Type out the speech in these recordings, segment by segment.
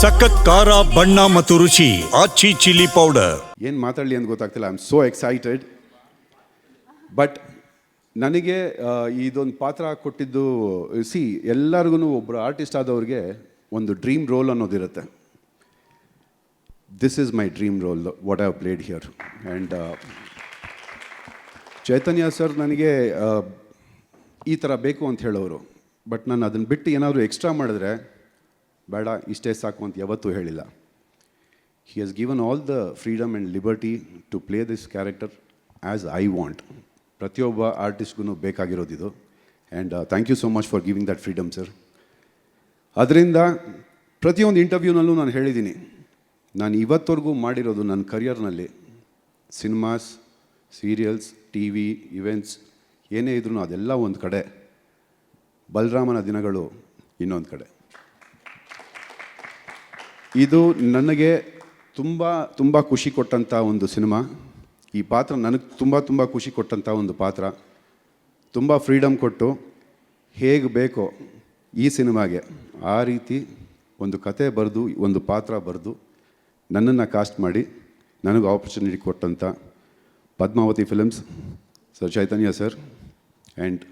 ಸಖತ್ ಖಾರ, ಬಣ್ಣ ಮತ್ತು ರುಚಿ ಆಚಿ ಚಿಲ್ಲಿ ಪೌಡರ್. ಏನು ಮಾತಾಡಲಿ ಅಂತ ಗೊತ್ತಾಗ್ತಿಲ್ಲ. I am so excited but ನನಗೆ ಇದೊಂದು ಪಾತ್ರ ಕೊಟ್ಟಿದ್ದು ಸಿ ಎಲ್ಲರಿಗೂ ಒಬ್ಬರು ಆರ್ಟಿಸ್ಟ್ ಆದವ್ರಿಗೆ ಒಂದು dream role ಅನ್ನೋದಿರುತ್ತೆ this is my dream role what I played here and Chaitanya sir ನನಗೆ ಈ ಥರ ಬೇಕು ಅಂತ ಹೇಳೋರು. ಬಟ್ ನಾನು ಅದನ್ನು ಬಿಟ್ಟು ಏನಾದರೂ ಎಕ್ಸ್ಟ್ರಾ ಮಾಡಿದ್ರೆ ಬೇಡ, ಇಷ್ಟೇ ಸಾಕು ಅಂತ ಯಾವತ್ತೂ ಹೇಳಿಲ್ಲ. He has given all the freedom and liberty to play this character as I want ಪ್ರತಿಯೊಬ್ಬ ಆರ್ಟಿಸ್ಟ್ಗೂ ಬೇಕಾಗಿರೋದಿದು and thank you so much for giving that freedom sir ಅದರಿಂದ ಪ್ರತಿಯೊಂದು ಇಂಟರ್ವ್ಯೂನಲ್ಲೂ ನಾನು ಹೇಳಿದ್ದೀನಿ. ನಾನು ಇವತ್ತವರೆಗೂ ಮಾಡಿರೋದು ನನ್ನ ಕರಿಯರ್ನಲ್ಲಿ cinemas serials T V events ಏನೇ ಇದ್ರೂ ಅದೆಲ್ಲ ಒಂದು ಕಡೆ. ಬಲರಾಮನ ದಿನಗಳು ಇನ್ನೊಂದು ಕಡೆ. ಇದು ನನಗೆ ತುಂಬ ತುಂಬ ಖುಷಿ ಕೊಟ್ಟಂಥ ಒಂದು ಸಿನಿಮಾ. ಈ ಪಾತ್ರ ನನಗೆ ತುಂಬ ತುಂಬ ಖುಷಿ ಕೊಟ್ಟಂಥ ಒಂದು ಪಾತ್ರ. ತುಂಬ ಫ್ರೀಡಮ್ ಕೊಟ್ಟು ಹೇಗೆ ಬೇಕೋ ಈ ಸಿನಿಮಾಗೆ ಆ ರೀತಿ ಒಂದು ಕತೆ ಬರೆದು, ಒಂದು ಪಾತ್ರ ಬರೆದು ನನ್ನನ್ನು ಕಾಸ್ಟ್ ಮಾಡಿ ನನಗೆ ಆಪರ್ಚುನಿಟಿ ಕೊಟ್ಟಂಥ Padmavati films sir Chaitanya sir and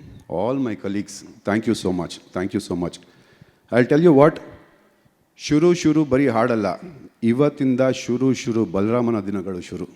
all my colleagues thank you so much thank you so much I tell you what ಶುರು ಶುರು ಬರೀ ಹಾಡಲ್ಲ. ಇವತ್ತಿಂದ ಶುರು ಶುರು ಬಲರಾಮನ ದಿನಗಳು ಶುರು.